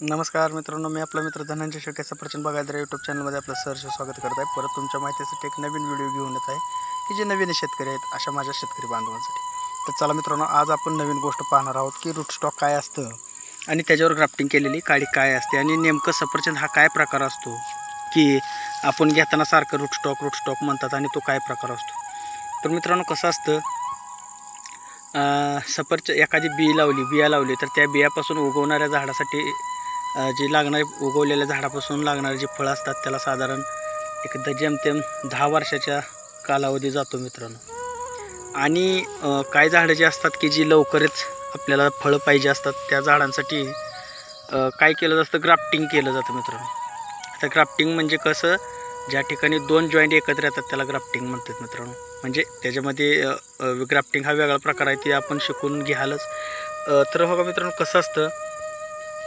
नमस्कार मित्रांनो मी आपला मित्र धनंजय शेळके सफरचंद बागायदार यूट्यूब चॅनलमध्ये आपलं सहर्ष स्वागत करत आहे. परत तुमच्या माहितीसाठी एक नवीन व्हिडिओ घेऊन येत आहे की जे नवीन शेतकरी आहेत अशा माझ्या शेतकरी बांधवांसाठी. तर चला मित्रांनो आज आपण नवीन गोष्ट पाहणार आहोत की रूटस्टॉक काय असतं आणि त्याच्यावर ग्राफ्टिंग केलेली काळी काय असते आणि नेमकं सफरचंद हा काय प्रकार असतो की आपण घेताना सारखं रूटस्टॉक रूटस्टॉक म्हणतात आणि तो काय प्रकार असतो. तर मित्रांनो कसं असतं सफरच एखादी बी लावली बिया लावली तर त्या बियापासून उगवणाऱ्या झाडासाठी जे लागणारे उगवलेल्या झाडापासून लागणारे जे फळं असतात त्याला साधारण एकदा जेमतेम दहा वर्षाच्या कालावधी जातो मित्रांनो. आणि काही झाडं जी असतात की जी लवकरच आपल्याला फळं पाहिजे असतात त्या झाडांसाठी काय केलं जातं? ग्राफ्टिंग केलं जातं मित्रांनो. आता ग्राफ्टिंग म्हणजे कसं? ज्या ठिकाणी दोन जॉईंट एकत्र येतात त्याला ग्राफ्टिंग म्हणतात मित्रांनो. म्हणजे त्याच्यामध्ये ग्राफ्टिंग हा वेगळा प्रकार आहे ते आपण शिकून घ्यालच. तर हो का मित्रांनो कसं असतं?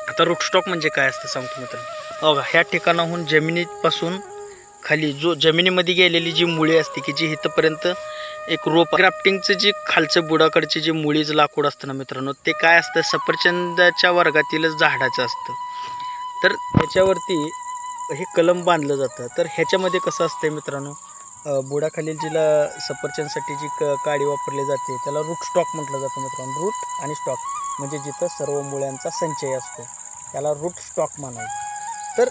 आता रूटस्टॉक म्हणजे काय असतं सांगतो मित्रांनो? बघा ह्या ठिकाणाहून जमिनीपासून खाली जो जमिनीमध्ये गेलेली जी मुळी असते की जी इथंपर्यंत एक रोप ग्राफ्टिंगचं जे खालचं बुडाकडचे जे मुळीचं लाकूड असतं ना मित्रांनो ते काय असतं? सफरचंदाच्या वर्गातीलच झाडाचं असतं. तर त्याच्यावरती हे कलम बांधलं जातं. तर ह्याच्यामध्ये कसं असतं मित्रांनो? बुडाखालील जिला सफरचंदसाठी जी क काडी वापरली जाते त्याला रूट स्टॉक म्हटलं जातं मित्रांनो. रूट आणि स्टॉक म्हणजे जिथं सर्व मुळ्यांचा संचय असतो त्याला रूट स्टॉक म्हणायचं. तर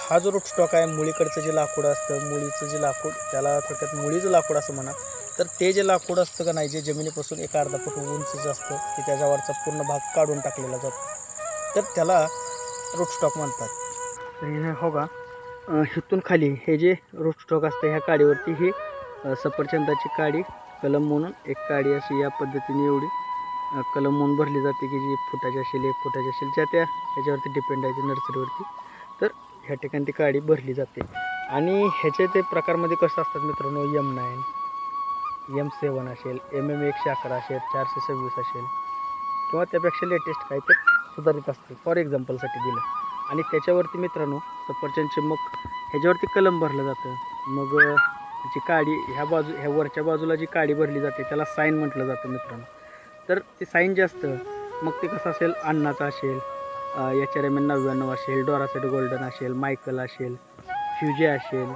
हा जो रूट स्टॉक आहे मुळीकडचं जे लाकूड असतं मुळीचं जे लाकूड त्याला थोडक्यात मुळीचं लाकूड असं म्हणा तर ते जे लाकूड असतं का नाही जे जमिनीपासून एक अर्धा फूट उंचीचं असतं की त्याच्यावरचा पूर्ण भाग काढून टाकलेला जातो. तर त्याला रूट स्टॉक म्हणतात. हो का हिथून खाली हे जे रूट असतं ह्या काडीवरती ही सफरचंदाची काडी कलम म्हणून एक काडी अशी या पद्धतीने एवढी कलम म्हणून भरली जाते की जी एक फुटाची असेल एक फुटाची असेल ज्या त्या ह्याच्यावरती डिपेंड आहे नर्सरीवरती तर ह्या ठिकाणी ती काडी भरली जाते. आणि ह्याचे ते प्रकारमध्ये कसं असतात मित्रांनो यम नाईन एम सेवन असेल एम एम एकशे अकरा असेल चारशे सव्वीस असेल किंवा त्यापेक्षा लेटेस्ट काही ते सुधारित असते. फॉर एक्झाम्पलसाठी दिलं. आणि त्याच्यावरती मित्रांनो सफरचंदचे मग ह्याच्यावरती कलम भरलं जातं. मग जी काडी ह्या बाजू ह्या वरच्या बाजूला जी काडी भरली जाते त्याला साईन म्हटलं जातं मित्रांनो. तर ते साईन जे असतं मग ते कसं असेल अन्नाचं असेल एच आर एम एन नव्याण्णव असेल डोरासेट गोल्डन असेल मायकल असेल फ्युजे असेल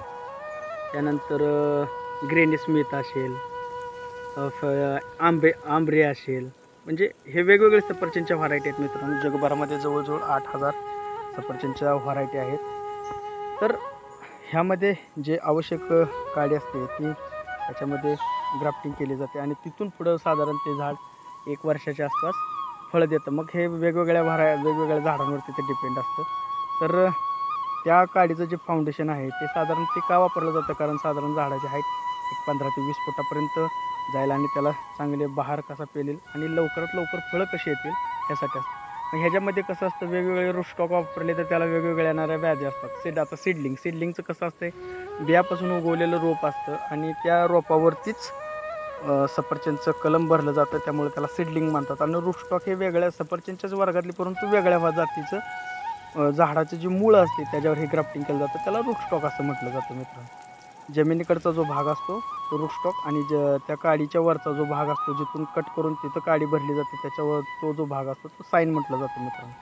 त्यानंतर ग्रेनी स्मिथ असेल फ- आंबे आंबरे असेल. म्हणजे हे वेगवेगळे सफरचंदच्या व्हरायटी आहेत मित्रांनो. जगभरामध्ये जवळजवळ आठ हजार सफरचंदच्या व्हरायटी आहेत. तर ह्यामध्ये जे आवश्यक काडी असते ती त्याच्यामध्ये ग्राफ्टिंग केली जाते आणि तिथून पुढं साधारण ते झाड एक वर्षाच्या आसपास फळं देतं. मग हे वेगवेगळ्या व्हरा वेगवेगळ्या झाडांवरती ते डिपेंड असतं. तर त्या काडीचं जे फाउंडेशन आहे ते साधारण ते का वापरलं जातं? कारण साधारण झाडाची हाईट एक पंधरा ते वीस फुटापर्यंत जाईल आणि त्याला चांगले बहार कसा पेलेल आणि लवकरात लवकर फळं कशी येतील यासाठी असतं. मग ह्याच्यामध्ये कसं असतं वेगवेगळे रुष्टॉक वापरले तर त्याला वेगवेगळ्या येणाऱ्या व्याधी असतात. सीड आता सीडलिंग सीडलिंगचं कसं असतं बियापासून उगवलेलं रोप असतं आणि त्या रोपावरतीच सफरचंदचं कलम भरलं जातं. त्यामुळे त्याला सीडलिंग म्हणतात. आणि रुष्टॉक हे वेगळ्या सफरचंदच्याच वर्गातली परंतु वेगळ्या जातीचं झाडाचं जे मूळ असते त्याच्यावर हे ग्राफ्टिंग केलं जातं. त्याला रुष्टॉक असं म्हटलं जातं मित्रांनो. जमिनीकडचा जो भाग असतो तो आणि ज त्या काडीच्या वरचा जो भाग असतो जिथून कट करून तिथं काडी भरली जाते त्याच्यावर तो जो भाग असतो तो साईन म्हटलं जातो मित्रांनो.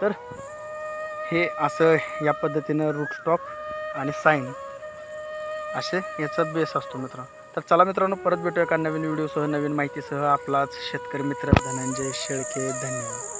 तर हे असं या पद्धतीनं रूटस्टॉक आणि साईन असे याचा बेस असतो मित्रांनो. तर चला मित्रांनो परत भेटूया एका नवीन व्हिडिओसह नवीन माहितीसह. आपलाच शेतकरी मित्र धनंजय शेळके धन्यवाद.